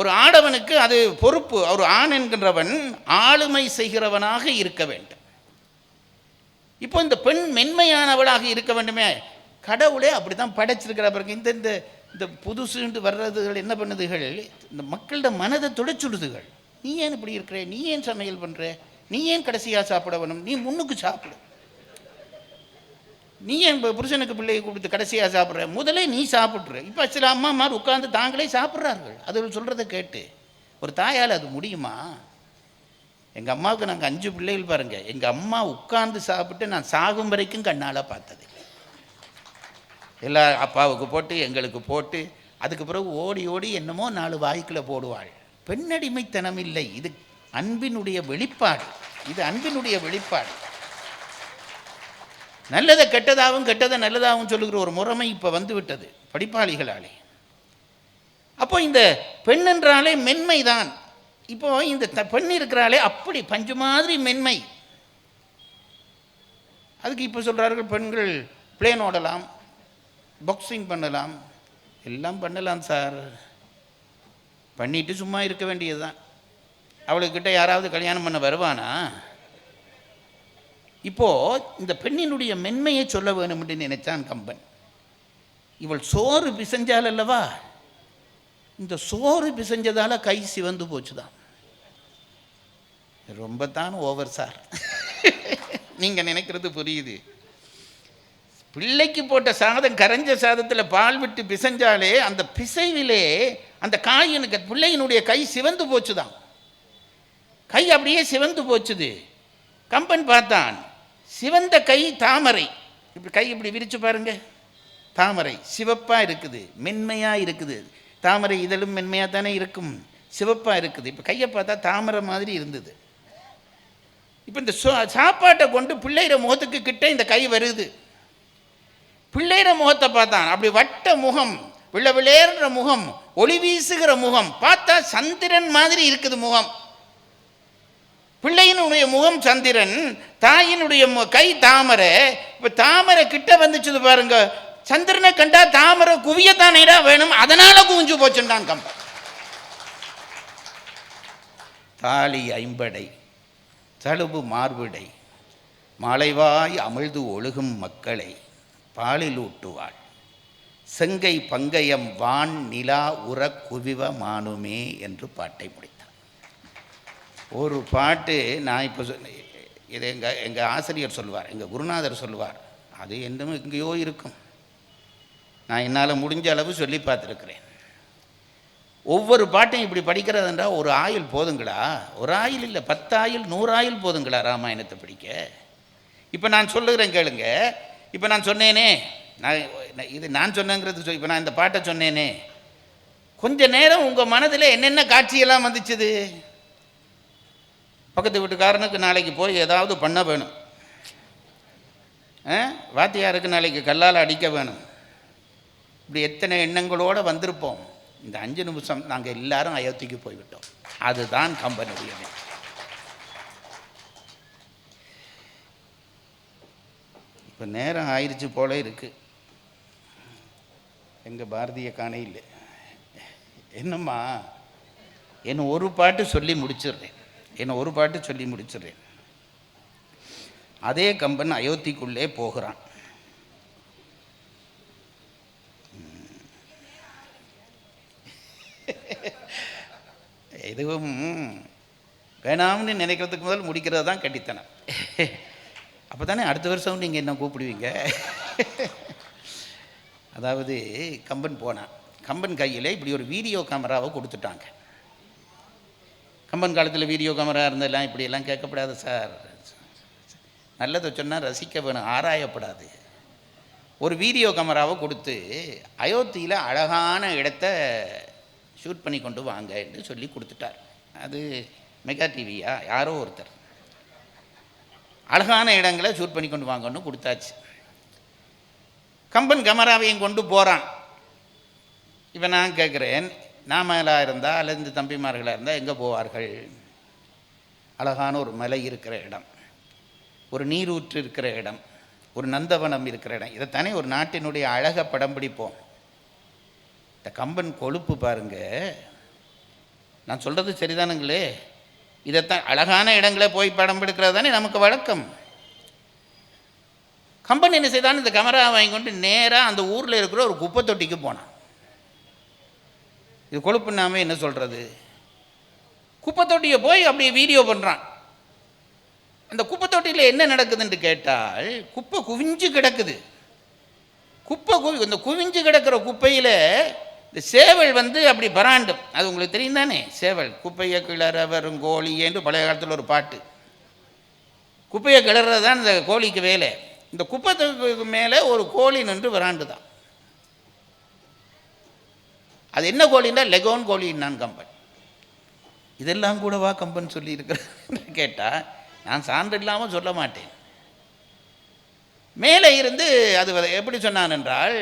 ஒரு ஆடவனுக்கு அது பொறுப்பு. ஒரு ஆண் என்கின்றவன் ஆளுமை செய்கிறவனாக இருக்க வேண்டும். இப்போ இந்த பெண் மென்மையானவளாக இருக்க வேண்டுமே. கடவுளே அப்படி தான் படைச்சிருக்கிற பிறகு இந்த இந்த இந்த புதுசுன்ட்டு வர்றதுகள் என்ன பண்ணுதுகள்? இந்த மக்களோட மனதை துடைச்சுடுதுகள். நீ ஏன் இப்படி இருக்கிற? நீ ஏன் சமையல் பண்ணுற நீ ஏன் கடைசியாக சாப்பிட வேணும்? நீ முன்னுக்கு சாப்பிடு. நீ ஏன் இப்போ புருஷனுக்கு பிள்ளையை கொடுத்து கடைசியாக சாப்பிட்ற. முதலே நீ சாப்பிட்ற இப்போ சில அம்மாமார் உட்காந்து தாங்களே சாப்பிட்றார்கள். அது சொல்கிறத கேட்டு. ஒரு தாயால் அது முடியுமா? எங்கள் அம்மாவுக்கு நாங்கள் அஞ்சு பிள்ளைகள் பாருங்கள் எங்கள் அம்மா உட்கார்ந்து சாப்பிட்டு நான் சாகும் வரைக்கும் கண்ணால் பார்த்தது. எல்லா அப்பாவுக்கு போட்டு எங்களுக்கு போட்டு அதுக்கு பிறகு ஓடி ஓடி என்னமோ நாலு வாய்க்குள்ள போடுவாள். பெண்ணடிமைத்தனம் இல்லை. இது அன்பினுடைய வெளிப்பாடு. இது அன்பினுடைய வெளிப்பாடு. நல்லதை கெட்டதாகவும் கெட்டதை நல்லதாகவும் சொல்லுகிற ஒரு முறைமை இப்போ வந்து விட்டது படிப்பாளிகளாலே. அப்போ இந்த பெண் என்றாலே மென்மை தான். இப்போ இந்த த- பெண் இருக்கிறாளே அப்படி பஞ்சு மாதிரி மென்மை. அதுக்கு இப்போ சொல்கிறார்கள் பெண்கள் பிளேன் ஓடலாம் பாக்ஸிங் பண்ணலாம் எல்லாம் பண்ணலாம் சார். பண்ணிட்டு சும்மா இருக்க வேண்டியதுதான். அவளுக்கிட்ட யாராவது கல்யாணம் பண்ண வருவானா? இப்போ இந்த பெண்ணினுடைய மென்மையை சொல்ல வேணும் என்று நினைச்சான் கம்பன். இவள் சோறு பிசைஞ்சால் அல்லவா? இந்த சோறு பிசைஞ்சதால் கை சிவந்து போச்சுதான் ரொம்ப தான் ஓவர் சார் நீங்கள் நினைக்கிறது புரியுது. பிள்ளைக்கு போட்ட சாதம் கரைஞ்ச சாதத்தில் பால் விட்டு பிசைஞ்சாலே அந்த பிசைவிலே அந்த காயினுக்கு பிள்ளையினுடைய கை சிவந்து போச்சுதான். கை அப்படியே சிவந்து போச்சுது. கம்பன் பார்த்தான். சிவந்த கை தாமரை. இப்படி கை இப்படி விரித்து பாருங்க. தாமரை சிவப்பாக இருக்குது மென்மையாக இருக்குது. தாமரை இதழும் மென்மையாக தானே இருக்கும் சிவப்பாக இருக்குது. இப்போ கையை பார்த்தா தாமரை மாதிரி இருந்தது. இப்போ இந்த சாப்பாட்டை கொண்டு பிள்ளைகிற முகத்துக்கு கிட்ட இந்த கை வருது. பிள்ளைகிற முகத்தை பார்த்தான் அப்படி வட்ட முகம் விள விளையற முகம் ஒளி வீசுகிற முகம் பார்த்தா சந்திரன் மாதிரி இருக்குது முகம். பிள்ளையினுடைய முகம் சந்திரன் தாயினுடைய மு- கை தாமரை. இப்போ தாமரை கிட்ட வந்துச்சுது பாருங்க. சந்திரனை கண்டா தாமரை குவியத்தானேடா வேணும். அதனால குவிஞ்சு போச்சுட்டான் கம்பன். தாலி ஐம்படை தழுவு மார்பிடை மாலைவாய் அமிழ்து ஒழுகும் மக்களை பாலிலூட்டுவாள் செங்கை பங்கயம் வான் நிலா உற குவிவ மானுமே என்று பாட்டை முடித்தார். ஒரு பாட்டு நான் இப்போ சொன்ன இது எங்கள் எங்கள் ஆசிரியர் சொல்லுவார் எங்கள் குருநாதர் சொல்லுவார் அது என்னமோ எங்கேயோ இருக்கும். நான் என்னால் முடிஞ்ச அளவு சொல்லி பார்த்துருக்குறேன். ஒவ்வொரு பாட்டையும் இப்படி படிக்கிறதுன்றா ஒரு ஆயில் போதுங்களா? ஒரு ஆயில் இல்லை பத்து ஆயில் நூறு ஆயில் போதுங்களா ராமாயணத்தை படிக்க? இப்போ நான் சொல்லுகிறேன் கேளுங்க. இப்போ நான் சொன்னேனே நான் இது நான் சொன்னேங்கிறது சொ இப்போ நான் இந்த பாட்டை சொன்னேனே. கொஞ்ச நேரம் உங்கள் மனதில் என்னென்ன காட்சியெல்லாம் வந்துச்சுது? பக்கத்து வீட்டுக்காரனுக்கு நாளைக்கு போய் ஏதாவது பண்ண வேணும். ஆ? வாத்தியாருக்கு நாளைக்கு கல்லால் அடிக்க வேணும். இப்படி எத்தனை எண்ணங்களோடு வந்திருப்போம். இந்த அஞ்சு நிமிஷம் நாங்கள் எல்லாரும் அயோத்திக்கு போய்விட்டோம். அதுதான் கம்பனுடைய இப்போ நேரம் ஆயிடுச்சு போல இருக்கு. எங்கள் பாரதிய காணையில் என்னம்மா? என்ன ஒரு பாட்டு சொல்லி முடிச்சிடுறேன். என்ன ஒரு பாட்டு சொல்லி முடிச்சிடுறேன். அதே கம்பன் அயோத்திக்குள்ளே போகிறான். எதுவும் வேணாம்னு நினைக்கிறதுக்கு முதல் முடிக்கிறது தான் கட்டித்தனம் அப்போ தானே அடுத்த வருஷம் நீங்கள் என்ன கூப்பிடுவீங்க? அதாவது கம்பன் போனான். கம்பன் கையில் இப்படி ஒரு வீடியோ கேமராவை கொடுத்துட்டாங்க. கம்பன் காலத்தில் வீடியோ கேமரா இருந்தெல்லாம் இப்படியெல்லாம் கேட்கப்படாது சார். நல்லதை சொன்னால் ரசிக்க வேணும் ஆராயப்படாது. ஒரு வீடியோ கேமராவை கொடுத்து அயோத்தியில் அழகான இடத்த ஷூட் பண்ணி கொண்டு வாங்க என்று சொல்லி கொடுத்துட்டார். அது மெகா டிவியா? யாரோ ஒருத்தர். அழகான இடங்களை ஷூட் பண்ணி கொண்டு வாங்கன்னு கொடுத்தாச்சு. கம்பன் கமராவையும் கொண்டு போகிறான் இப்போ நான் கேட்குறேன் நாமலாக இருந்தால் அல்லது இந்த தம்பிமார்களாக இருந்தால் எங்கே போவார்கள்? அழகான ஒரு மலை இருக்கிற இடம். ஒரு நீரூற்று இருக்கிற இடம். ஒரு நந்தவனம் இருக்கிற இடம். இதைத்தானே ஒரு நாட்டினுடைய அழகை படம் பிடிப்போம். இந்த கம்பன் கொழுப்பு பாருங்க. நான் சொல்கிறது சரிதானுங்களே? இதைத்தான் அழகான இடங்களே போய் படம் எடுக்கிறது தானே நமக்கு வழக்கம். கம்பன் என்ன செய்தான்? இந்த கேமரா வாங்கி கொண்டு நேராக அந்த ஊரில் இருக்கிற ஒரு குப்பை தொட்டிக்கு போனான். இது கொழுப்புனாமல் என்ன சொல்கிறது குப்பை தொட்டியை போய் அப்படியே வீடியோ பண்ணுறான் அந்த குப்பை தொட்டியில் என்ன நடக்குதுன்னு கேட்டால் குப்பை குவிஞ்சு கிடக்குது. குப்பை குவி இந்த குவிஞ்சு கிடக்கிற குப்பையில் இந்த சேவல் வந்து அப்படி பராண்டும். அது உங்களுக்கு தெரியும் தானே? சேவல். குப்பையை கிளற வரும் கோழி என்று பழைய காலத்தில் ஒரு பாட்டு. குப்பையை கிளறது தான் இந்த கோழிக்கு வேலை. இந்த குப்பத்துக்கு மேலே ஒரு கோழி நின்று விராண்டு தான் அது என்ன கோழின்னா லெகோன் கோழின்னான் கம்பன். இதெல்லாம் கூடவா கம்பன் சொல்லியிருக்கிறேன்னு கேட்டால் நான் சான்று இல்லாமல் சொல்ல மாட்டேன். மேலே இருந்து அது எப்படி சொன்னான் என்றால்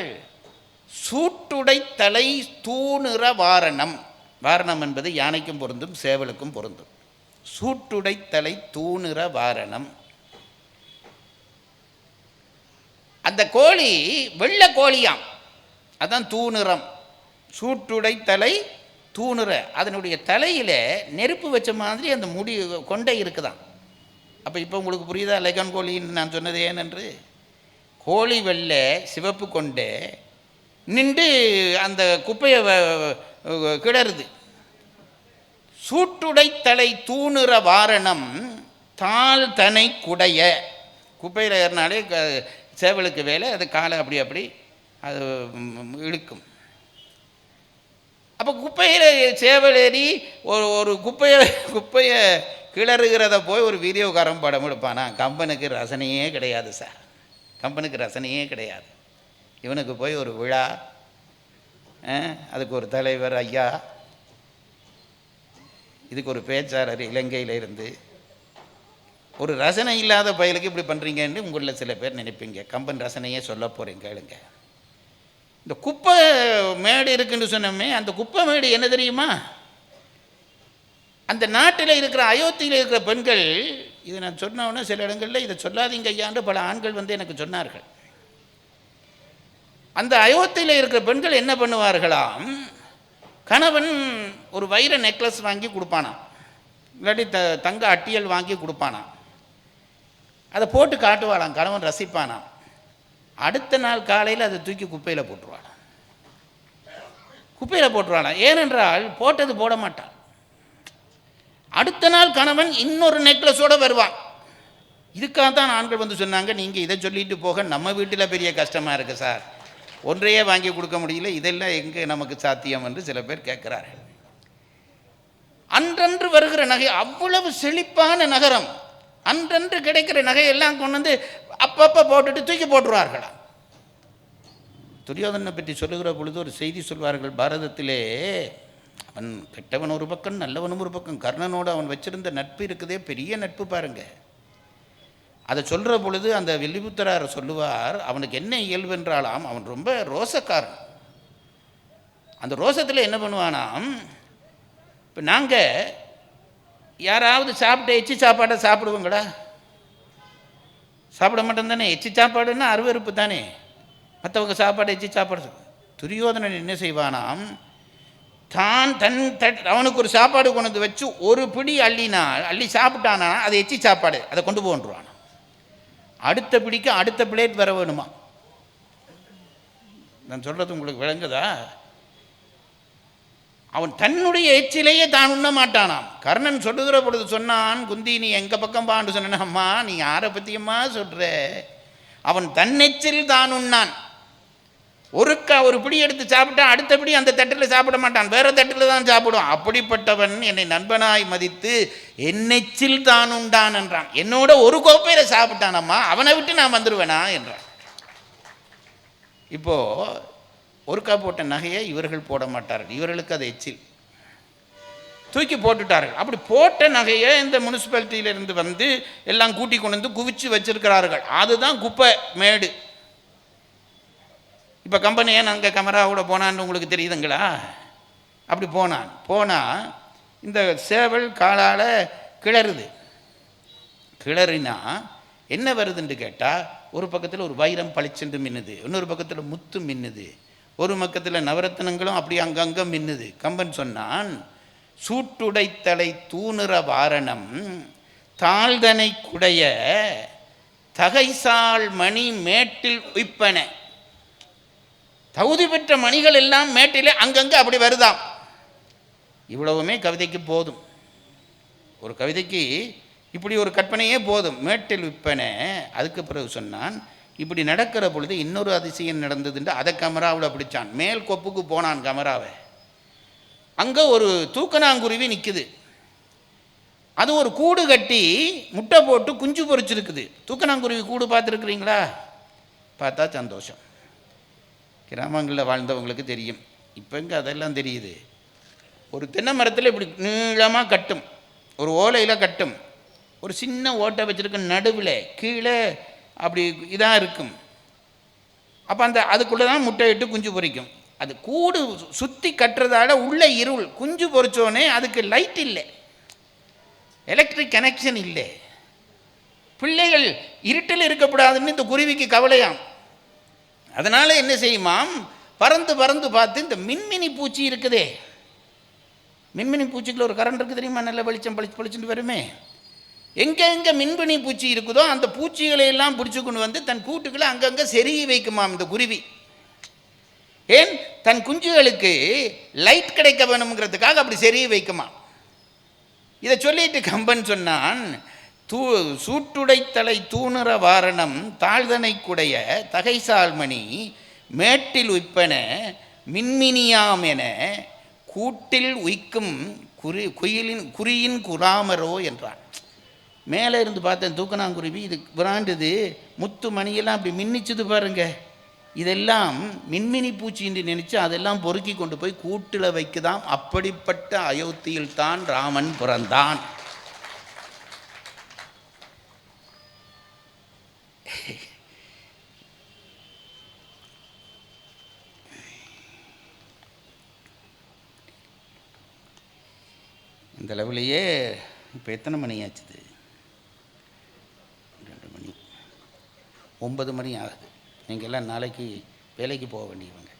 சூட்டுடை தலை தூணுற வாரணம். வாரணம் என்பது யானைக்கும் பொருந்தும் சேவலுக்கும் பொருந்தும். சூட்டுடை தலை தூணுற வாரணம். அந்த கோழி வெள்ளை கோழியாம். அதான் தூணுறம். சூட்டுடை தலை தூணுற. அதனுடைய தலையில் நெருப்பு வச்ச மாதிரி அந்த முடி கொண்டை இருக்குதான். அப்போ இப்போ உங்களுக்கு புரியுதா? லெகன் கோழின்னு நான் சொன்னது ஏனென்று? கோழி வெள்ளை சிவப்பு கொண்டு நின்று அந்த குப்பையை வ- கிளறுது சூட்டுடை தலை தூணுற வாரணம் தாள் தனை குடைய. குப்பையில் ஏறினாலே சேவலுக்கு வேலை அது காலை அப்படி அப்படி அது இழுக்கும். அப்போ குப்பையில் சேவலேறி ஒரு ஒரு குப்பையை குப்பையை கிளறுகிறத போய் ஒரு வீடியோக்காரன் படம் எடுப்பானா? கம்பனுக்கு ரசனையே கிடையாது சார் கம்பனுக்கு ரசனையே கிடையாது. இவனுக்கு போய் ஒரு விழா அதுக்கு ஒரு தலைவர் ஐயா. இதுக்கு ஒரு பேச்சாளர் இலங்கையில் இருந்து. ஒரு ரசனை இல்லாத பயலுக்கு இப்படி பண்ணுறீங்கன்னு உங்களில் சில பேர் நினைப்பீங்க. கம்பன் ரசனையே சொல்ல போகிறேன் கேளுங்க. இந்த குப்பை மேடு இருக்குன்னு சொன்னோமே அந்த குப்பை மேடு என்ன தெரியுமா? அந்த நாட்டில் இருக்கிற அயோத்தியில் இருக்கிற பெண்கள் இதை நான் சொன்ன சில இடங்களில் இதை சொல்லாதீங்க ஐயான்னு பல ஆண்கள் வந்து எனக்கு சொன்னார்கள். அந்த அயோத்தியில் இருக்கிற பெண்கள் என்ன பண்ணுவார்களாம்? கணவன் ஒரு வைர நெக்லஸ் வாங்கி கொடுப்பானாம். இல்லாட்டி த தங்க அட்டியல் வாங்கி கொடுப்பானாம். அதை போட்டு காட்டுவாளாம் கணவன் ரசிப்பானாம். அடுத்த நாள் காலையில் அதை தூக்கி குப்பையில் போட்டுருவாளாம் குப்பையில் போட்டுருவாளாம் ஏனென்றால் போட்டது போட மாட்டாள் அடுத்த நாள் கணவன் இன்னொரு நெக்லஸோடு வருவான். இதுக்காக தான் ஆண்கள் வந்து சொன்னாங்க நீங்கள் இதை சொல்லிட்டு போக நம்ம வீட்டில் பெரிய கஷ்டமாக இருக்குது சார். ஒன்றையே வாங்கி கொடுக்க முடியல இதெல்லாம் எங்கே நமக்கு சாத்தியம்? என்று சில பேர் கேட்குறார்கள். அன்றன்று வருகிற நகை அவ்வளவு செழிப்பான நகரம். அன்றன்று கிடைக்கிற நகையெல்லாம் கொண்டு வந்து அப்பப்போ போட்டுட்டு தூக்கி போட்டுருவார்களாம் துரியோதனை பற்றி சொல்லுகிற பொழுது ஒரு செய்தி சொல்வார்கள். பாரதத்திலே அவன் கெட்டவன் ஒரு பக்கம் நல்லவனும் ஒரு பக்கம். கர்ணனோடு அவன் வச்சிருந்த நட்பு இருக்குதே பெரிய நட்பு பாருங்க. அதை சொல்கிற பொழுது அந்த வில்லிபுத்தரார் சொல்லுவார் அவனுக்கு என்ன இயல்பு என்றாலாம் அவன் ரொம்ப ரோசக்காரன். அந்த ரோசத்தில் என்ன பண்ணுவானாம்? இப்போ நாங்கள் யாராவது சாப்பிட்டு எச்சி சாப்பாடை சாப்பிடுவோங்களா? சாப்பிட மாட்டோம் தானே எச்சி சாப்பாடுன்னா அருவருப்பு தானே? மற்றவங்க சாப்பாடு எச்சி சாப்பாடு துரியோதனன் என்ன செய்வானாம்? தான் தன் தட் அவனுக்கு ஒரு சாப்பாடு கொண்டு வந்து வச்சு ஒரு பிடி அள்ளினா அள்ளி சாப்பிட்டானா அது எச்சி சாப்பாடு. அதை கொண்டு போன்றுவான் அடுத்த பிடிக்கு அடுத்த பிளேட் வர வேணுமா? நான் சொல்கிறது உங்களுக்கு விளங்குதா? அவன் தன்னுடைய எச்சிலேயே தான் உண்ண மாட்டானாம். கர்ணன் சொல்லுகிற பொழுது சொன்னான் குந்தி நீ எங்கள் பக்கம் பாண்டு சொன்ன அம்மா நீ யாரை பற்றியம்மா சொல்கிற அவன் தன்னெச்சில் தான் உண்ணான். ஒருக்கா ஒரு பிடி எடுத்து சாப்பிட்டா அடுத்தபடி அந்த தட்டில் சாப்பிட மாட்டான். வேறு தட்டில் தான் சாப்பிடுவான் அப்படிப்பட்டவன் என்னை நண்பனாய் மதித்து என்னெச்சில் தான் உண்டான் என்றான். என்னோட ஒரு கோப்பையில் சாப்பிட்டானம்மா அவனை விட்டு நான் வந்துடுவேனா என்றான். இப்போ ஒருக்கா போட்ட நகையை இவர்கள் போட மாட்டார்கள். இவர்களுக்கு அது எச்சில். தூக்கி போட்டுட்டார்கள். அப்படி போட்ட நகையை இந்த முனிசிபாலிட்டியிலிருந்து வந்து எல்லாம் கூட்டி கொண்டு வந்து குவிச்சு வச்சிருக்கிறார்கள். அதுதான் குப்பை மேடு. இப்போ கம்பெனி ஏன் அங்கே கேமராவோட போனான்னு உங்களுக்கு தெரியுதுங்களா? அப்படி போனான். போனால் இந்த சேவல் காலால் கிளறுது. கிளறினா என்ன வருதுன்னு கேட்டால் ஒரு பக்கத்தில் ஒரு வைரம் பளிச்சென்று மின்னுது. இன்னொரு பக்கத்தில் முத்து மின்னுது. ஒரு பக்கத்தில் நவரத்னங்களும் அப்படி அங்கங்கே மின்னுது. கம்பன் சொன்னான் சூட்டுடைத்தலை தூணுற வாரணம் தாழ்தனை குடைய தகைசால் மணி மேட்டில் உய்ப்பன. தகுதி பெற்ற மணிகள் எல்லாம் மேட்டிலே அங்கங்கே அப்படி வருதாம். இவ்வளவுமே கவிதைக்கு போதும். ஒரு கவிதைக்கு இப்படி ஒரு கற்பனையே போதும். மேட்டில் விற்பனை அதுக்கு பிறகு சொன்னான் இப்படி நடக்கிற பொழுது இன்னொரு அதிசயம் நடந்ததுண்டு அதை கமராவில் பிடிச்சான். மேல் கொப்புக்கு போனான் கமராவை. அங்கே ஒரு தூக்கணாங்குருவி நிற்குது அது ஒரு கூடு கட்டி முட்டை போட்டு குஞ்சு பொரிச்சிருக்குது. தூக்கணாங்குருவி கூடு பார்த்துருக்குறீங்களா? பார்த்தா சந்தோஷம். கிராமங்களில் வாழ்ந்தவங்களுக்கு தெரியும். இப்போ இங்கே அதெல்லாம் தெரியுது? ஒரு தென்னை மரத்தில் இப்படி நீளமாக கட்டும். ஒரு ஓலையில் கட்டும். ஒரு சின்ன ஓட்டை வச்சுருக்க நடுவில் கீழே அப்படி இதாக இருக்கும். அப்போ அந்த அதுக்குள்ளே தான் முட்டை இட்டு குஞ்சு பொரிக்கும். அது கூடு சுற்றி கட்டுறதால உள்ளே இருள் குஞ்சு பொறிச்சோன்னே அதுக்கு லைட் இல்லை. எலக்ட்ரிக் கனெக்ஷன் இல்லை. பிள்ளைகள் இருட்டில் இருக்கக்கூடாதுன்னு இந்த குருவிக்கு கவலையாம். அதனால் என்ன செய்யுமாம்? பறந்து பறந்து பார்த்து இந்த மின்மினி பூச்சி இருக்குதே. மின்மினி பூச்சிக்குள்ள ஒரு கரண்ட் இருக்குது தெரியுமா? நல்ல வெளிச்சம் பளிச்சு பளிச்சுட்டு வருமே. எங்கே எங்கே மின்மினி பூச்சி இருக்குதோ அந்த பூச்சிகளை எல்லாம் பிடிச்சு கொண்டு வந்து தன் கூட்டுக்களை அங்கங்கே செருகி வைக்குமாம் இந்த குருவி. ஏன்? தன் குஞ்சுகளுக்கு லைட் கிடைக்க வேணுங்கிறதுக்காக அப்படி செருகி வைக்குமா இதை சொல்லிட்டு கம்பன் சொன்னான் தூ சூட்டுடைத்தலை தூணுற வாரணம் தாழ்தனை குடைய தகைசால்மணி மேட்டில் உய்ப்பன மின்மினியாம் என கூட்டில் உய்க்கும் குறி குயிலின் குறியின் குராமரோ என்றான். மேலே இருந்து பார்த்தேன் தூக்கணாங்குருவி இது விராண்டுது முத்து மணியெல்லாம் அப்படி மின்னிச்சுது பாருங்க. இதெல்லாம் மின்மினி பூச்சி என்று அதெல்லாம் பொறுக்கி கொண்டு போய் கூட்டில் வைக்குதாம். அப்படிப்பட்ட அயோத்தியில் தான் ராமன் பிறந்தான். இந்த அளவுலையே இப்போ எத்தனை மணி ஆச்சுது ரெண்டு மணி ஒன்பது மணி ஆகுது. நீங்கள் எல்லாம் நாளைக்கு வேலைக்கு போக வேண்டியவங்க.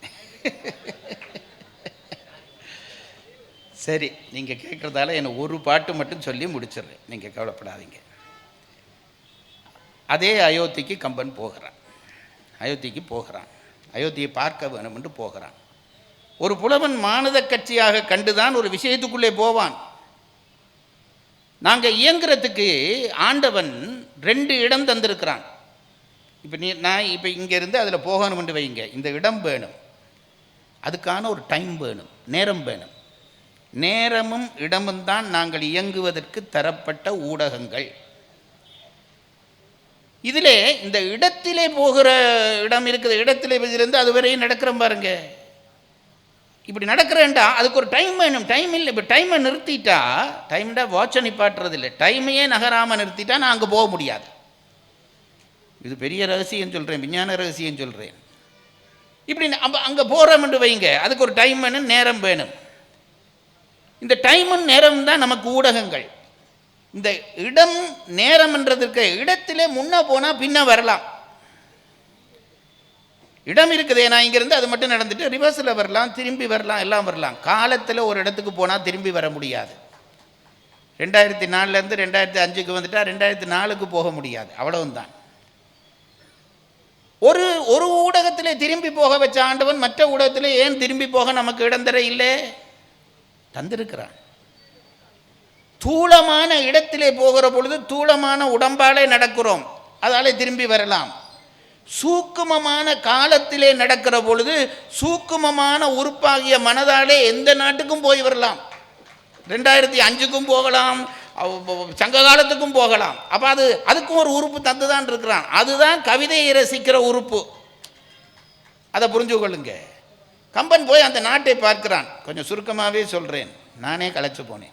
சரி நீங்கள் கேட்குறதால என்னை ஒரு பாட்டு மட்டும் சொல்லி முடிச்சிடுறேன். நீங்கள் கவலைப்படாதீங்க. அதே அயோத்திக்கு கம்பன் போகிறான். அயோத்திக்கு போகிறான். அயோத்தியை பார்க்க வேணும் என்று போகிறான். ஒரு புலவன் மானத கட்சியாக கண்டுதான் ஒரு விஷயத்துக்குள்ளே போவான். நாங்கள் இயங்குறதுக்கு ஆண்டவன் ரெண்டு இடம் தந்திருக்கிறான். இப்போ நீ நான் இப்போ இங்கேருந்து அதில் போகணும்னு வைங்க இந்த இடம் வேணும். அதுக்கான ஒரு டைம் வேணும். நேரம் வேணும். நேரமும் இடமும் தான் நாங்கள் இயங்குவதற்கு தரப்பட்ட ஊடகங்கள். இதிலே இந்த இடத்திலே போகிற இடம் இருக்குது. இடத்திலே இருந்து அது வரையும் நடக்கிறோம் பாருங்க. இப்படி நடக்கிறேன்டா அதுக்கு ஒரு டைம் வேணும். டைம் இல்லை. இப்போ டைமை நிறுத்திட்டா டைம்டா வாட்சை நிப்பாட்டுறது இல்லை டைமையே நகராமல் நிறுத்திட்டா நான் அங்கே போக முடியாது. இது பெரிய ரகசியம் சொல்கிறேன் விஞ்ஞான ரகசியம் சொல்கிறேன் இப்படி அப்போ அங்கே போகிறோம்னு வைங்க. அதுக்கு ஒரு டைம் வேணும் நேரம் வேணும். இந்த டைமும் நேரம் தான் நமக்கு ஊடகங்கள். இந்த இடம் நேரம்ன்றதுக்கு இடத்திலே முன்ன போனால் பின்ன வரலாம். இடம் இருக்குது. நான் இங்கேருந்து அது மட்டும் நடந்துட்டு ரிவர்ஸில் வரலாம் திரும்பி வரலாம் எல்லாம் வரலாம். காலத்தில் ஒரு இடத்துக்கு போனால் திரும்பி வர முடியாது. ரெண்டாயிரத்தி நாலுலேருந்து ரெண்டாயிரத்தி அஞ்சுக்கு வந்துட்டால் ரெண்டாயிரத்தி நாலுக்கு போக முடியாது. அவ்வளவுதான். ஒரு ஒரு ஊடகத்திலே திரும்பி போக வச்ச ஆண்டவன் மற்ற ஊடகத்திலே ஏன் திரும்பி போக நமக்கு இடம் தர இல்லை? தந்திருக்கிறான். தூளமான இடத்திலே போகிற பொழுது தூளமான உடம்பாலே நடக்கிறோம். அதாலே திரும்பி வரலாம். சூக்குமமான காலத்திலே நடக்கிற பொழுது சூக்குமமான உறுப்பாகிய மனதாலே எந்த நாட்டுக்கும் போய் வரலாம். ரெண்டாயிரத்தி அஞ்சுக்கும் போகலாம். சங்க காலத்துக்கும் போகலாம். அப்போ அது அதுக்கும் ஒரு உறுப்பு தந்து தான் இருக்கிறான். அதுதான் கவிதையை ரசிக்கிற உறுப்பு. அதை புரிஞ்சு கொள்ளுங்க. கம்பன் போய் அந்த நாட்டை பார்க்கிறான். கொஞ்சம் சுருக்கமாகவே சொல்கிறேன் நானே களைச்சு போனேன்.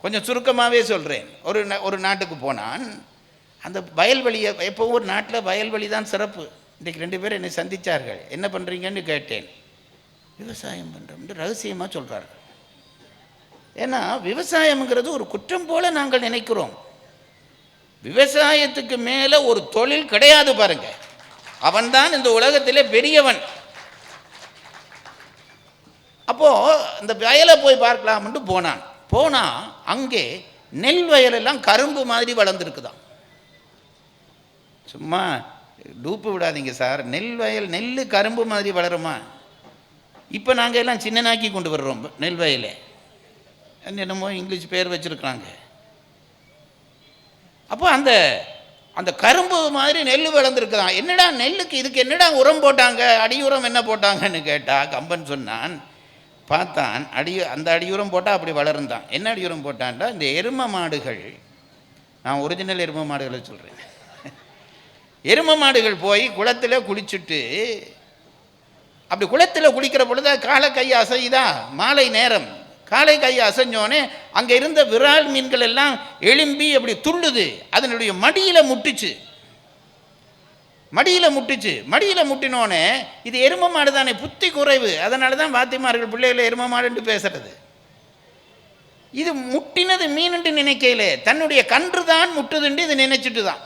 கொஞ்சம் சுருக்கமாகவே சொல்கிறேன் ஒரு நா- ஒரு நாட்டுக்கு போனான். அந்த வயல்வெளியை எப்போ ஒரு நாட்டில் வயல்வெளி தான் சிறப்பு. இன்றைக்கு ரெண்டு பேரும் என்னை சந்தித்தார்கள் என்ன பண்ணுறீங்கன்னு கேட்டேன். விவசாயம் பண்ணுறோம்னு ரகசியமாக சொல்கிறார்கள் ஏன்னா விவசாயம்ங்கிறது ஒரு குற்றம் போல நாங்கள் நினைக்கிறோம். விவசாயத்துக்கு மேலே ஒரு தொழில் கிடையாது பாருங்க. அவன்தான் இந்த உலகத்திலே பெரியவன். அப்போது இந்த வயலை போய் பார்க்கலாம்னு போனான். போனால் அங்கே நெல் வயலெல்லாம் கரும்பு மாதிரி வளர்ந்துருக்குதான் சும்மா டூப்பு விடாதீங்க சார். நெல் வயல் நெல் கரும்பு மாதிரி வளருமா? இப்போ நாங்கள் எல்லாம் சின்னனாக்கி கொண்டு வர்றோம் நெல் வயலை. என்னென்னமோ என்னமோ இங்கிலீஷ் பேர் வச்சுருக்குறாங்க. அப்போ அந்த அந்த கரும்பு மாதிரி நெல் விளந்துருக்குதான் என்னடா நெல்லுக்கு இதுக்கு என்னடா உரம் போட்டாங்க? அடியுரம் என்ன போட்டாங்கன்னு கேட்டால் கம்பன் சொன்னான் பார்த்தான் அடி அந்த அடியுரம் போட்டால் அப்படி வளருந்தான். என்ன அடியுரம் போட்டான்டா? இந்த எரும மாடுகள். நான் ஒரிஜினல் எரும மாடுகளை சொல்கிறேன் எரும மாடுகள் போய் குளத்தில் குளிச்சுட்டு அப்படி குளத்தில் குளிக்கிற பொழுது காலை கை அசையுதா? மாலை நேரம். காலை கையை அசைஞ்சோனே அங்கே இருந்த விரால் மீன்கள் எல்லாம் எழும்பி அப்படி துள்ளுது. அதனுடைய மடியில் முட்டுச்சு. மடியில் முட்டுச்சு. மடியில் முட்டினோடனே இது எரும மாடு தானே புத்தி குறைவு. அதனால தான் வாத்திமார்கள் பிள்ளைகளை எரும மாடுன்ட்டு பேசுறது. இது முட்டினது மீனுன்ட்டு நினைக்கையிலே. தன்னுடைய கன்று தான் முட்டுதுன்ட்டு இது நினைச்சிட்டு தான்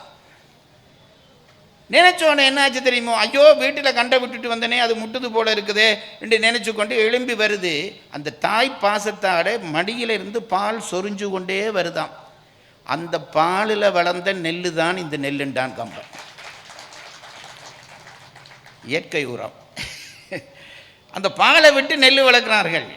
நினைச்சோன்னே என்னாச்சு தெரியுமோ? ஐயோ வீட்டில் கண்டை விட்டுட்டு வந்தனே அது முட்டுது போல இருக்குதே என்று நினைச்சு கொண்டு எழும்பி வருது. அந்த தாய் பாசத்தாட மடியில இருந்து பால் சொரிஞ்சு கொண்டே வருதாம். அந்த பாலில் வளர்ந்த நெல்லு தான் இந்த நெல்லுண்டான் கம்பன் இயற்கை உரம். அந்த பாலை விட்டு நெல் வளர்க்கிறார்கள்.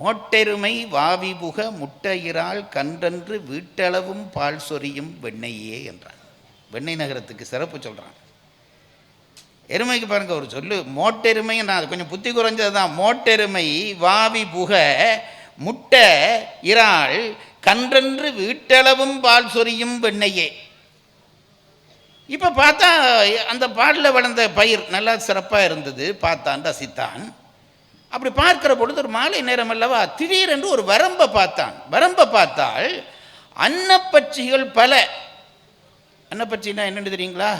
மோட்டெருமை வாவி புக முட்டையிறால் கன்றன்று வீட்டளவும் பால் சொரியும் வெண்ணையே என்றான். வெண்ணெய் நகரத்துக்கு சிறப்பு சொல்கிறான் எருமைக்கு பாருங்க ஒரு சொல்லு மோட்டெருமை நான் கொஞ்சம் புத்தி குறைஞ்சது தான். மோட்டெருமை வாவி புக முட்டை இறால் கன்றன்று வீட்டளவும் பால் சொரியும் வெண்ணெயே. இப்போ பார்த்தா அந்த பாலில் வளர்ந்த பயிர் நல்லா சிறப்பாக இருந்தது. பார்த்தான் ரசித்தான். அப்படி பார்க்கிற பொழுது ஒரு மாலை நேரம் அல்லவா திடீரென்று ஒரு வரம்பை பார்த்தான். வரம்பை பார்த்தால் அன்னப்பட்சிகள் பல அன்னப்பச்சின்னா என்னென்னு தெரியுங்களா?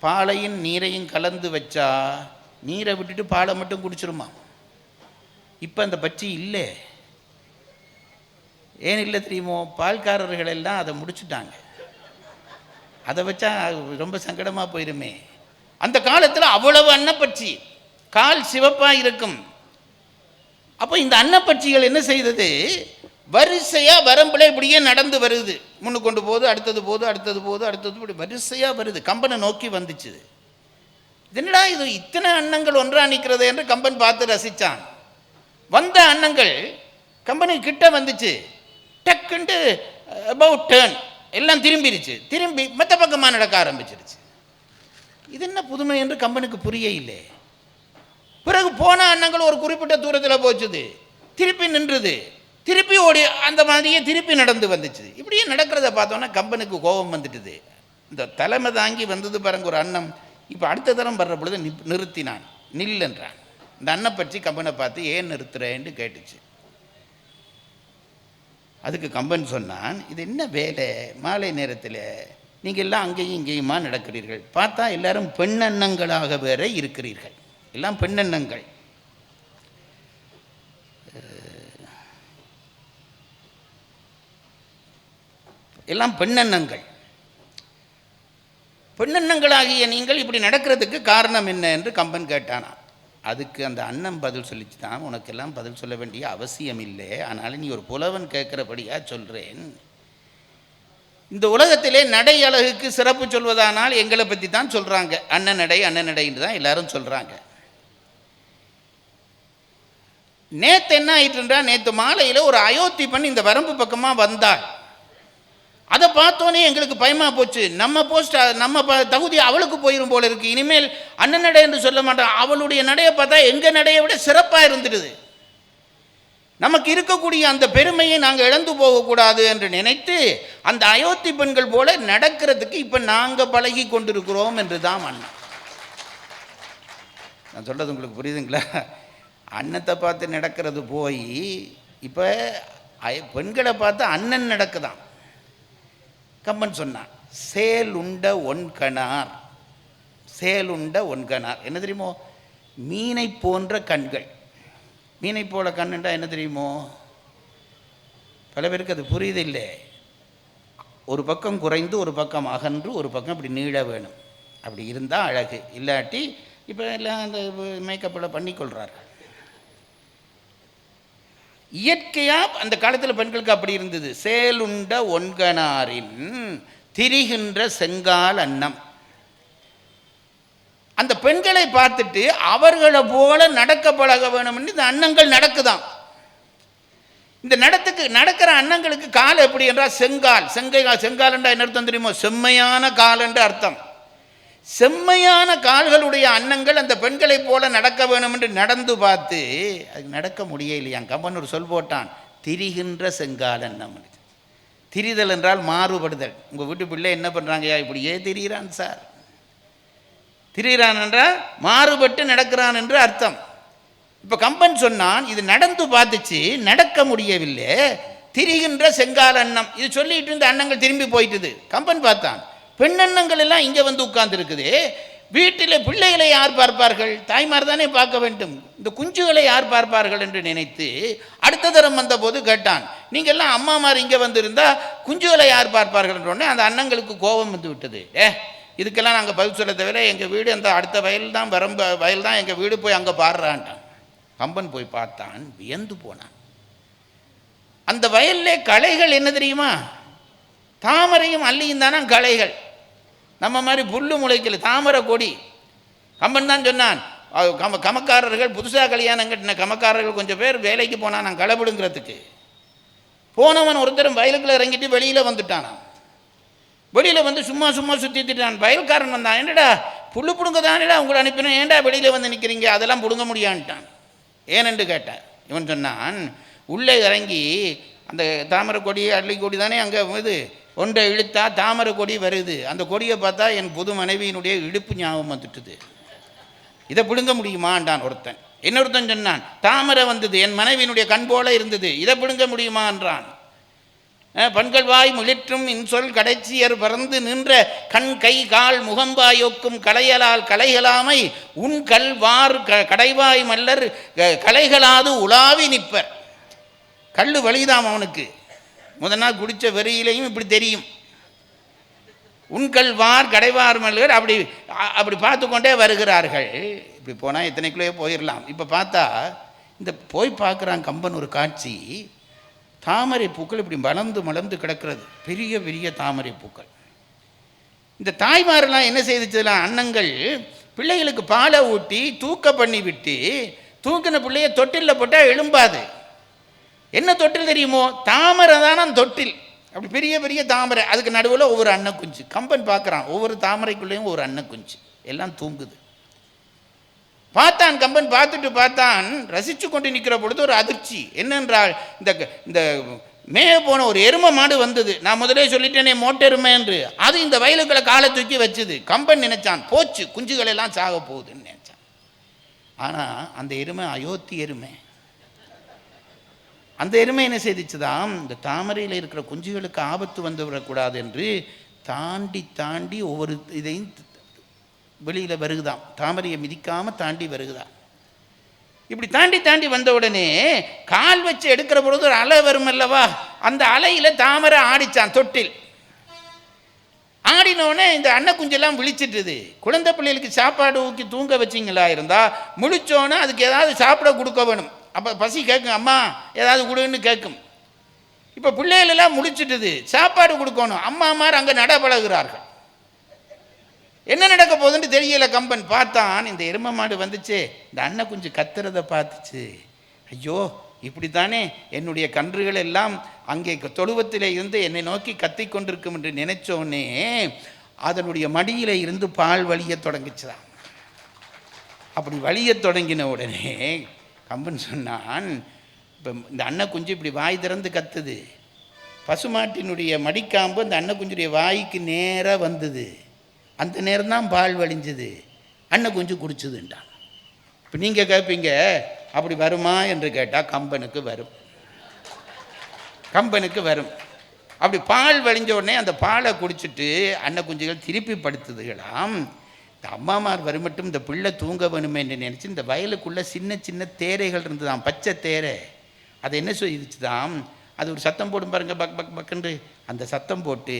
பாலையும் நீரையும் கலந்து வச்சா நீரை விட்டுட்டு பாலை மட்டும் குடிச்சிருமா? இப்போ அந்த பச்சி இல்லை. ஏன் இல்லை தெரியுமோ? பால்காரர்கள் எல்லாம் அதை முடிச்சுட்டாங்க. அதை வச்சா ரொம்ப சங்கடமாக போயிருமே. அந்த காலத்தில் அவ்வளவு அன்னப்பட்சி கால் சிவப்பாக இருக்கும். அப்போ இந்த அன்னப்பட்சிகள் என்ன செய்தது? வரிசையாக வரம்பில் இப்படியே நடந்து வருது. முன்னு கொண்டு போது அடுத்தது போகுது அடுத்தது போது அடுத்தது இப்படி வரிசையாக வருது. கம்பனை நோக்கி வந்துச்சு என்னடா இது இத்தனை அன்னங்கள் ஒன்றா நிற்கிறது என்று கம்பன் பார்த்து ரசித்தான் வந்த அன்னங்கள் கம்பெனி கிட்ட வந்துச்சு. டக்குன்ட்டு அபவுட் டேர்ன் எல்லாம் திரும்பிருச்சு. திரும்பி மற்ற பக்கமாக நடக்க ஆரம்பிச்சிருச்சு. இது என்ன புதுமை என்று கம்பனுக்கு புரிய இல்லை. பிறகு போன அன்னங்கள் ஒரு குறிப்பிட்ட தூரத்தில் போச்சுது. திருப்பி நின்றுது. திருப்பி ஓடி அந்த மாதிரியே திருப்பி நடந்து வந்துச்சு. இப்படியே நடக்கிறத பார்த்தோன்னா கம்பனுக்கு கோபம் வந்துட்டுது. இந்த தலைமை தாங்கி வந்தது பாருங்க ஒரு அண்ணம் இப்போ அடுத்த தரம் வர்ற பொழுது நிப்- நிறுத்தினான். நில்லுன்றான் இந்த அன்னை பற்றி கம்பனை பார்த்து ஏன் நிறுத்துறேன்னு கேட்டுச்சு. அதுக்கு கம்பன் சொன்னான் இது என்ன வேலை? மாலை நேரத்தில் நீங்கள் எல்லாம் அங்கேயும் இங்கேயுமா நடக்கிறீர்கள்? பார்த்தா எல்லாரும் பெண்ணெண்ணங்களாக வேற இருக்கிறீர்கள். எல்லாம் பெண்ணெண்ணங்கள் எல்லாம் பெண்ணெண்ணங்கள். பெண்ணெண்ணங்களாகிய நீங்கள் இப்படி நடக்கிறதுக்கு காரணம் என்ன என்று கம்பன் கேட்டானா. அதுக்கு அந்த அண்ணன் பதில் சொல்லிச்சு தான் உனக்கெல்லாம் பதில் சொல்ல வேண்டிய அவசியம் இல்லை. ஆனால் நீ ஒரு புலவன் கேட்குறபடியாக சொல்கிறேன் இந்த உலகத்திலே நடை அழகுக்கு சிறப்பு சொல்வதானால் எங்களை பற்றி தான் சொல்கிறாங்க அண்ணன் நடை அண்ணன் நடைன்னு தான் எல்லாரும் சொல்கிறாங்க நேற்று என்ன ஆயிட்டுன்றா நேற்று மாலையில் ஒரு அயோத்தி பெண் இந்த வரம்பு பக்கமாக வந்தாள். அதை பார்த்தோன்னே எங்களுக்கு பயமாக போச்சு. நம்ம போஸ்ட் நம்ம ப- தகுதி அவளுக்கு போயிடும் போல இருக்குது இனிமேல் அண்ணன் நடை என்று சொல்ல மாட்டோம். அவளுடைய நடையை பார்த்தா எங்கள் நடையை விட சிறப்பாக இருந்துடுது. நமக்கு இருக்கக்கூடிய அந்த பெருமையை நாங்கள் இழந்து போகக்கூடாது என்று நினைத்து அந்த அயோத்தி பெண்கள் போல நடக்கிறதுக்கு இப்போ நாங்கள் பழகி கொண்டிருக்கிறோம் என்று தான் அண்ணன். நான் சொல்கிறது உங்களுக்கு புரியுதுங்களா? அன்னத்தை பார்த்து நடக்கிறது போய் இப்போ பெண்களை பார்த்து அண்ணன் நடக்குதான். கம்பன் சொன்னான் சேல் உண்ட ஒன்கணார் சேல் உண்ட ஒன்கணார் என்ன தெரியுமோ? மீனை போன்ற கண்கள். மீனை போல கண்ணுண்டா என்ன தெரியுமோ? பல பேருக்கு அது புரியுதில்லை. ஒரு பக்கம் குறைந்து ஒரு பக்கம் அகன்று ஒரு பக்கம் இப்படி நீள வேணும். அப்படி இருந்தால் அழகு. இல்லாட்டி இப்போ எல்லாம் அந்த மேக்கப்பில் பண்ணிக்கொள்கிறார்கள் இயற்கையாக அந்த காலத்தில் பெண்களுக்கு அப்படி இருந்தது. சேலுண்ட ஒன்கனாரின் திரிகின்ற செங்கால் அன்னம். அந்த பெண்களை பார்த்துட்டு அவர்களை போல நடக்க பழக வேணும்னு இந்த அன்னங்கள் நடக்குதாம் இந்த நடத்துக்கு நடக்கிற அன்னங்களுக்கு கால் எப்படி என்றால் செங்கால். செங்கை செங்கால் என்றால் என்ன அர்த்தம் தெரியுமோ? செம்மையான கால் என்று அர்த்தம். செம்மையான கால்களுடைய அன்னங்கள் அந்த பெண்களைப் போல நடக்க வேணும் என்று நடந்து பார்த்து அது நடக்க முடியலையா கம்பன் ஒரு சொல் போட்டான் திரிகின்ற செங்காலன் அன்னம் திரிதல் என்றால் மாறுபடுதல். உங்கள் வீட்டு பிள்ளை என்ன பண்ணுறாங்கய்யா இப்படியே திரிகிறான் சார். திரிகிறான் என்றால் மாறுபட்டு நடக்கிறான் என்று அர்த்தம். இப்போ கம்பன் சொன்னான் இது நடந்து பார்த்துச்சு நடக்க முடியவில்லை. திரிகின்ற செங்கால் அன்னம் இது சொல்லிட்டு இருந்த அன்னங்கள் திரும்பி போயிட்டுது. கம்பன் பார்த்தான் பெண்ணெண்ணங்கள் எல்லாம் இங்கே வந்து உட்கார்ந்துருக்குது. வீட்டில் பிள்ளைகளை யார் பார்ப்பார்கள்? தாய்மார் தானே பார்க்க வேண்டும். இந்த குஞ்சுகளை யார் பார்ப்பார்கள் என்று நினைத்து அடுத்த தரம் வந்தபோது கேட்டான் நீங்கள் எல்லாம் அம்மாமார் இங்கே வந்திருந்தா குஞ்சுகளை யார் பார்ப்பார்கள்? என்றோடனே அந்த அண்ணங்களுக்கு கோபம் வந்து விட்டது. ஏ இதுக்கெல்லாம் நாங்கள் பதில் சொல்ல தவிர எங்கள் வீடு அந்த அடுத்த வயல் தான் வரம்ப வயல் தான் எங்கள் வீடு போய் அங்கே பாடுறான்ட்டான். கம்பன் போய் பார்த்தான் வியந்து போனான். அந்த வயல்லே களைகள் என்ன தெரியுமா? தாமரையும் அல்லியும் தானே களைகள். நம்ம மாதிரி புல்லு முளைக்கல தாமரை கொடி. கம்பன் தான் சொன்னான் கம கமக்காரர்கள் புதுசாக கல்யாணம் கட்டின கமக்காரர்கள் கொஞ்சம் பேர் வேலைக்கு போனான் நான் களபிடுங்கிறதுக்கு போனவன் ஒருத்தரும் வயலுக்குள்ள இறங்கிட்டு வெளியில் வந்துட்டானான் வெளியில் வந்து சும்மா சும்மா சுற்றிட்டுட்டான் வயல்காரன் வந்தான் என்னடா புல்லு பிடுங்க தானேடா உங்களை அனுப்பினோம் ஏன்டா வெளியில் வந்து நிற்கிறீங்க அதெல்லாம் பிடுங்க முடியான்ட்டான். ஏனென்று கேட்டேன் இவன் சொன்னான் உள்ளே இறங்கி அந்த தாமரை கொடி அள்ளி கொடி தானே அங்கே இது ஒன்றை இழுத்தா தாமரை கொடி வருது. அந்த கொடியை பார்த்தா என் புது மனைவியினுடைய இடுப்பு ஞாபகம் வந்துட்டுது. இதை பிடுங்க முடியுமான்டான் ஒருத்தன். இன்னொருத்தன் சொன்னான் தாமரை வந்தது என் மனைவியினுடைய கண் போல இருந்தது. இதை பிடுங்க முடியுமா? என்றான். பண்கள் வாய் முழிற்றும் இன்சொல் கடைச்சியர் பறந்து நின்ற கண் கை கால் முகம்பாயொக்கும் கலையலால் கலைகளாமை உன் கல் வார் க கடைவாய் மல்லர் க- உலாவி நிற்பர். கல் வழிதாம் அவனுக்கு. முதல் நாள் குடித்த வெறியிலையும் இப்படி தெரியும். உண்கல் கடைவார்மல்கள் கடைவார் அப்படி அப்படி பார்த்து கொண்டே வருகிறார்கள். இப்படி போனால் எத்தனை கிலோ போயிடலாம் இப்போ பார்த்தா இந்த போய் பார்க்குறான் கம்பன் ஒரு காட்சி. தாமரை பூக்கள் இப்படி மலர்ந்து மலர்ந்து கிடக்கிறது. பெரிய பெரிய தாமரை பூக்கள். இந்த தாய்மாரெல்லாம் என்ன செய்துச்சுலாம் அன்னங்கள் பிள்ளைகளுக்கு பாலை ஊட்டி தூக்க பண்ணி விட்டு தூக்கின பிள்ளைய தொட்டிலில் போட்டால் எழும்பாது. என்ன தொட்டில் தெரியுமோ? தாமரை தானே தொட்டில். அப்படி பெரிய பெரிய தாமரை. அதுக்கு நடுவில் ஒவ்வொரு அன்னக்குஞ்சு கம்பன் பார்க்குறான். ஒவ்வொரு தாமரைக்குள்ளேயும் ஒரு அன்னக்குஞ்சு எல்லாம் தூங்குது. பார்த்தான் கம்பன் பார்த்துட்டு பார்த்தான் ரசித்து கொண்டு நிற்கிற பொழுது ஒரு அதிர்ச்சி. என்னென்றால் இந்த இந்த மேய போன ஒரு எருமை மாடு வந்தது. நான் முதலே சொல்லிட்டேனே மோட்டெருமை என்று. அது இந்த வயலுக்குள்ள காலை தூக்கி வச்சுது. கம்பன் நினைச்சான் போச்சு குஞ்சுகள் எல்லாம் சாக போகுதுன்னு நினைச்சான். ஆனால் அந்த எருமை அயோத்தி எருமை. அந்த எருமை என்ன செய்திச்சுதான் இந்த தாமரையில் இருக்கிற குஞ்சுகளுக்கு ஆபத்து வந்து விடக்கூடாது என்று தாண்டி தாண்டி ஒவ்வொரு இதையும் வெளியில் வருகுதாம். தாமரையை மிதிக்காமல் தாண்டி வருகுதான் இப்படி தாண்டி தாண்டி வந்த உடனே கால் வச்சு எடுக்கிற பொழுது ஒரு அலை வரும் அல்லவா? அந்த அலையில் தாமரை ஆடிச்சான் தொட்டில். ஆடினோடனே இந்த அன்ன குஞ்செல்லாம் விழிச்சிட்டுது. குழந்தை பிள்ளைகளுக்கு சாப்பாடு ஊக்கி தூங்க வச்சிங்களா இருந்தால் முழிச்சோன்னே அதுக்கு ஏதாவது சாப்பிட கொடுக்க வேணும். அப்போ பசி கேட்கும் அம்மா ஏதாவது கொடுன்னு கேட்கும் இப்போ பிள்ளைகளெல்லாம் எல்லாம் சாப்பாடு கொடுக்கணும். அம்மா அம்மார் அங்கே நட பழகுறார்கள் என்ன நடக்க போகுதுன்னு தெரியல கம்பன். பார்த்தான் இந்த எரும மாடு வந்துச்சு. இந்த அண்ணன் குஞ்சு கத்துறத பார்த்துச்சு. ஐயோ இப்படித்தானே என்னுடைய கன்றுகள் எல்லாம் அங்கே தொழுவத்திலே இருந்து என்னை நோக்கி கத்தி கொண்டிருக்கும் என்று நினைச்சோன்னே அதனுடைய மடியில் இருந்து பால் வழிய தொடங்கிச்சுதான் அப்படி வழிய தொடங்கின உடனே கம்பன் சொன்னான் இப்போ இந்த அன்ன குஞ்சு இப்படி வாய் திறந்து கத்துது. பசுமாட்டினுடைய மடிக்காம்பு அந்த அன்ன குஞ்சுடைய வாய்க்கு நேராக வந்தது. அந்த நேரம் தான் பால் வழிஞ்சுது. அன்ன குஞ்சு குடிச்சதுண்டான் இப்போ நீங்கள் கேட்பீங்க அப்படி வருமா என்று கேட்டால் கம்பனுக்கு வரும். கம்பனுக்கு வரும். அப்படி பால் வழிஞ்ச உடனே அந்த பாலை குடிச்சிட்டு அன்ன குஞ்சுகள் திருப்பி படுத்துதுகளாம். இந்த அம்மாமார் வருமட்டும் இந்த பிள்ளை தூங்க வேணுமே என்று நினச்சி இந்த வயலுக்குள்ளே சின்ன சின்ன தேரைகள் இருந்ததாம் பச்சை தேரை. அதை என்ன சொல்லிடுச்சுதாம் அது ஒரு சத்தம் போடும் பாருங்க பக் பக் பக்குன்று அந்த சத்தம் போட்டு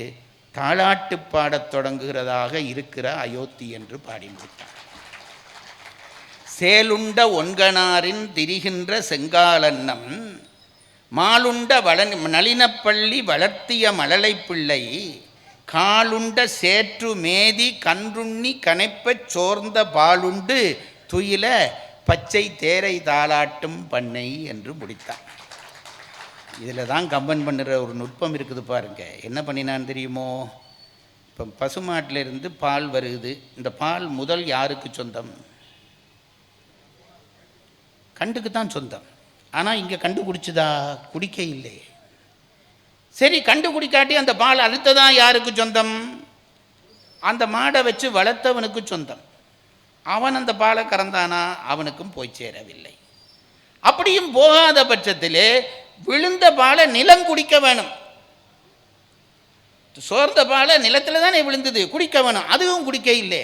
தாளாட்டு பாடத் தொடங்குகிறதாக இருக்கிற அயோத்தி என்று பாடி முடித்தார் சேலுண்ட ஒன்கனாரின் திரிகின்ற செங்காலன்னம் மாலுண்ட வள நளினப்பள்ளி வளர்த்திய மழலை பிள்ளை காலுண்ட சேற்று மேதி கன்றுண்ணி கனைப்பச் சோர்ந்த பாலுண்டு துயில பச்சை தேரை தாளாட்டும் பண்ணை என்று முடித்தான் இதில் தான் கம்பன் பண்ணுற ஒரு நுட்பம் இருக்குது பாருங்க. என்ன பண்ணினான் தெரியுமோ? இப்போ பசுமாட்டிலிருந்து பால் வருகுது இந்த பால் முதல் யாருக்கு சொந்தம்? கண்டுக்கு தான் சொந்தம். ஆனால் இங்கே கண்டு குடிச்சுதா குடிக்க இல்லையே. சரி கண்டு குடிக்காட்டி அந்த பால் அழுத்ததான் யாருக்கு சொந்தம்? அந்த மாடை வச்சு வளர்த்தவனுக்கு சொந்தம். அவன் அந்த பாலை கறந்தானா? அவனுக்கும் போய் சேரவில்லை. அப்படியும் போகாத பட்சத்திலே விழுந்த பாலை நிலம் குடிக்க வேணும். சோர்ந்த பாலை நிலத்தில் தானே விழுந்தது குடிக்க வேணும். அதுவும் குடிக்க இல்லை.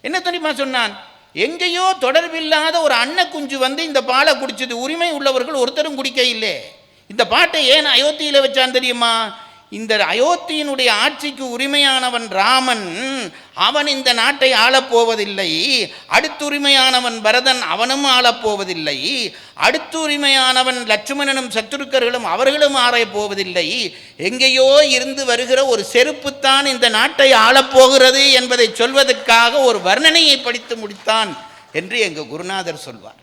என்ன தெரியுமா சொன்னான்? எங்கேயோ தொடர்பில்லாத ஒரு அன்ன குஞ்சு வந்து இந்த பாலை குடிச்சது உரிமை உள்ளவர்கள் ஒருத்தரும் குடிக்க இல்லை. இந்த பாட்டை ஏன் அயோத்தியில் வச்சான் தெரியுமா? இந்த அயோத்தியினுடைய ஆட்சிக்கு உரிமையானவன் ராமன் அவன் இந்த நாட்டை ஆளப்போவதில்லை. அடுத்துரிமையானவன் பரதன் அவனும் ஆளப்போவதில்லை. அடுத்துரிமையானவன் லட்சுமணனும் சத்துருக்கர்களும் அவர்களும் ஆறப் போவதில்லை. எங்கேயோ இருந்து வருகிற ஒரு செருப்புத்தான் இந்த நாட்டை ஆளப்போகிறது என்பதை சொல்வதற்காக ஒரு வர்ணனையை படித்து முடித்தான் என்று எங்கள் குருநாதர் சொல்வார்.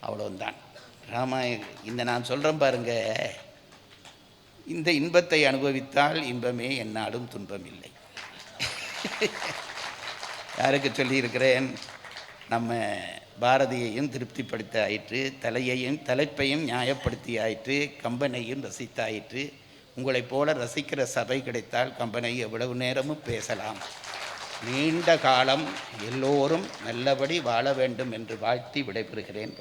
அவ்வளவுதான். ராமாய இந்த நான் சொல்கிறேன் பாருங்க. இந்த இன்பத்தை அனுபவித்தால் இன்பமே என்னாலும் துன்பம் இல்லை யாருக்கு சொல்லியிருக்கிறேன்? நம்ம பாரதியையும் திருப்திப்படுத்த ஆயிற்று தலையையும் தலைப்பையும் நியாயப்படுத்தி ஆயிற்று கம்பனையும் ரசித்தாயிற்று. உங்களைப் போல ரசிக்கிற சபை கிடைத்தால் கம்பனை எவ்வளவு நேரமும் பேசலாம். நீண்ட காலம் எல்லோரும் நல்லபடி வாழ வேண்டும் என்று வாழ்த்தி விடைபெறுகிறேன்.